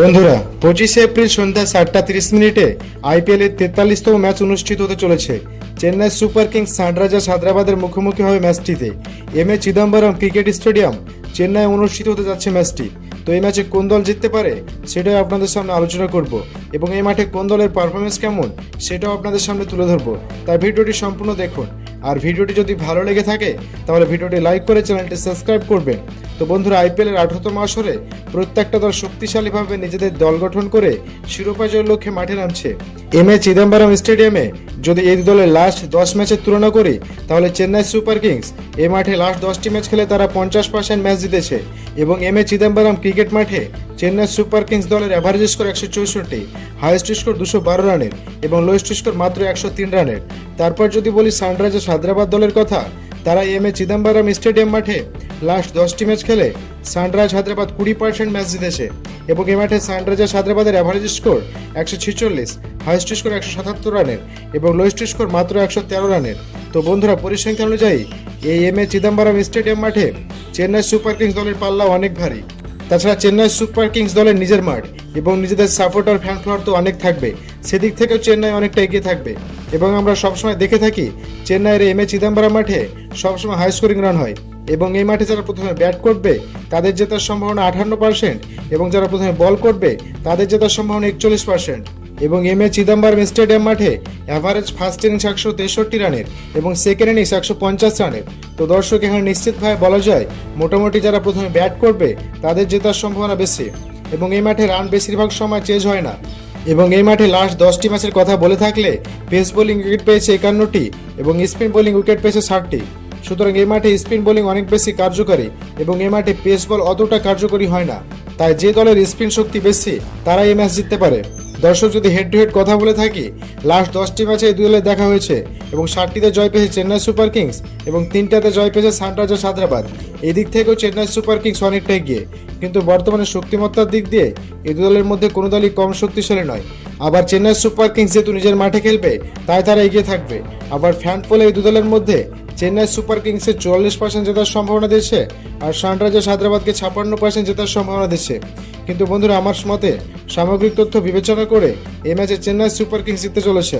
বন্ধুরা, পঁচিশে এপ্রিল সন্ধ্যা সাতটা তিরিশ মিনিটে আইপিএল এর তেতাল্লিশতম ম্যাচ অনুষ্ঠিত হতে চলেছে। চেন্নাই সুপার কিংস সানরাইজার্স হায়দ্রাবাদের মুখোমুখি হবে ম্যাচটিতে। M A Chidambaram cricket stadium Chennai অনুষ্ঠিত হতে যাচ্ছে ম্যাচটি। তো এই ম্যাচে কোন দল জিততে পারে সেটাই আপনাদের সামনে আলোচনা করব এবং এই মাঠে কোন দলের পারফরমেন্স কেমন, সেটাও আপনাদের সামনে তুলে ধরবো। তাই ভিডিওটি সম্পূর্ণ দেখুন। আর ভিডিওটি যদি ভালো লেগে থাকে, তাহলে ভিডিওটি লাইক করে চ্যানেলটি সাবস্ক্রাইব করবেন। তো বন্ধুরা আইপিএল এর আঠারোতম আসরে প্রত্যেকটা দল শক্তিশালীভাবে নিজেদের দল গঠন করে শিরোপা জয়ের লক্ষ্যে মাঠে নামছে। এম এ চিদম্বরম স্টেডিয়ামে যদি এই দলের লাস্ট দশ ম্যাচের তুলনা করি, তাহলে চেন্নাই সুপার কিংস এ মাঠে লাস্ট দশটি ম্যাচ খেলে তারা পঞ্চাশ পার্সেন্ট ম্যাচ জিতেছে এবং এম এ চিদম্বরম ক্রিকেট মাঠে চেন্নাই সুপার কিংস দলের অ্যাভারেজ স্কোর একশো চৌষট্টি হাইয়েস্ট স্কোর দুশো বারো রানের এবং লোয়েস্ট স্কোর মাত্র একশো তিন রানের। তারপর যদি বলি সানরাইজার্স হায়দ্রাবাদ দলের কথা, তারা এম এ চিদম্বরম স্টেডিয়াম মাঠে লাস্ট দশটি ম্যাচ খেলে সানরাইজ হায়দ্রাবাদ কুড়ি পার্সেন্ট ম্যাচ জিতেছে এবং এ মাঠে সানরাইজার্স হায়দ্রাবাদের অ্যাভারেজ স্কোর একশো ছেচল্লিশ হাইয়েস্ট স্কোর একশো সাতাত্তর রানের এবং লোয়েস্ট স্কোর মাত্র একশো তেরো রানের। তো বন্ধুরা, পরিসংখ্যান অনুযায়ী এই এম এ চিদম্বরম স্টেডিয়াম মাঠে চেন্নাই সুপার কিংস দলের পাল্লা অনেক ভারী। তাছাড়া চেন্নাই সুপার কিংস দলের নিজের মাঠ এবং নিজেদের সাপোর্টার ফ্যান ফ্লোয়ার তো অনেক থাকবে। সেদিক থেকেও চেন্নাই অনেকটা এগিয়ে থাকবে এবং আমরা সবসময় দেখে থাকি, চেন্নাইয়ের এম এ চিদম্বরম মাঠে সবসময় হাই স্কোরিং রান হয়। এবং এই মাঠে যারা প্রথমে ব্যাট করবে, তাদের জেতার সম্ভাবনা আঠান্ন পার্সেন্ট এবং যারা প্রথমে বল করবে, তাদের জেতার সম্ভাবনা একচল্লিশ পার্সেন্ট এবং এম এ চিদম্বরম স্টেডিয়াম মাঠে অ্যাভারেজ ফার্স্ট ইনিংস একশো তেষট্টি রানের এবং সেকেন্ড ইনিংস একশো পঞ্চাশ রানের। তো দর্শক, এখানে নিশ্চিতভাবে বলা যায়, মোটামুটি যারা প্রথমে ব্যাট করবে, তাদের জেতার সম্ভাবনা বেশি এবং এই মাঠে রান বেশিরভাগ সময় চেঞ্জ হয় না এবং এই মাঠে লাস্ট দশটি ম্যাচের কথা বলে থাকলে পেস বোলিং উইকেট পেয়েছে একান্নটি এবং স্পিন বোলিং উইকেট পেয়েছে ষাটটি। সুতরাং এই মাঠে স্পিন বোলিং অনেক বেশি কার্যকরী এবং এই মাঠে পেস বল অতটা কার্যকরী হয় না। তাই যে দলের স্পিন শক্তি বেশি, তারাই এই ম্যাচ জিততে পারে। দর্শক, যদি হেড টু হেড কথা বলে থাকি, লাস্ট দশটি ম্যাচে এই দলের দেখা হয়েছে এবং ষাটটিতে জয় পেয়েছে চেন্নাই সুপার কিংস এবং তিনটাতে জয় পেয়েছে সানরাইজার্স হায়দ্রাবাদ। এই দিক থেকেও চেন্নাই সুপার কিংস অনেকটা এগিয়ে, কিন্তু বর্তমানে শক্তিমত্তার দিক দিয়ে এই দু দলের মধ্যে কোনো দলই কম শক্তিশালী নয়। আবার চেন্নাই সুপার কিংস যেহেতু নিজের মাঠে খেলবে, তাই তারা এগিয়ে থাকবে। আবার ফ্যান ফলে এই দু দলের মধ্যে চেন্নাই সুপার কিংসের চুয়াল্লিশ পার্সেন্ট জেতার সম্ভাবনা দিয়েছে আর সানরাইজার্স হায়দ্রাবাদকে ছাপ্পান্ন পার্সেন্ট জেতার সম্ভাবনা দিচ্ছে। কিন্তু বন্ধুরা, আমার মতে সামগ্রিক তথ্য বিবেচনা করে এই ম্যাচে চেন্নাই সুপার কিংস জিততে চলেছে।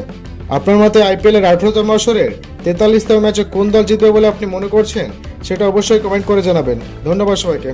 আপনার মতে আইপিএল এর আঠারোতম আসরের তেতাল্লিশতম ম্যাচে কোন দল জিতবে বলে আপনি মনে করছেন? সেটা অবশ্যই কমেন্ট করে জানাবেন। ধন্যবাদ সবাইকে।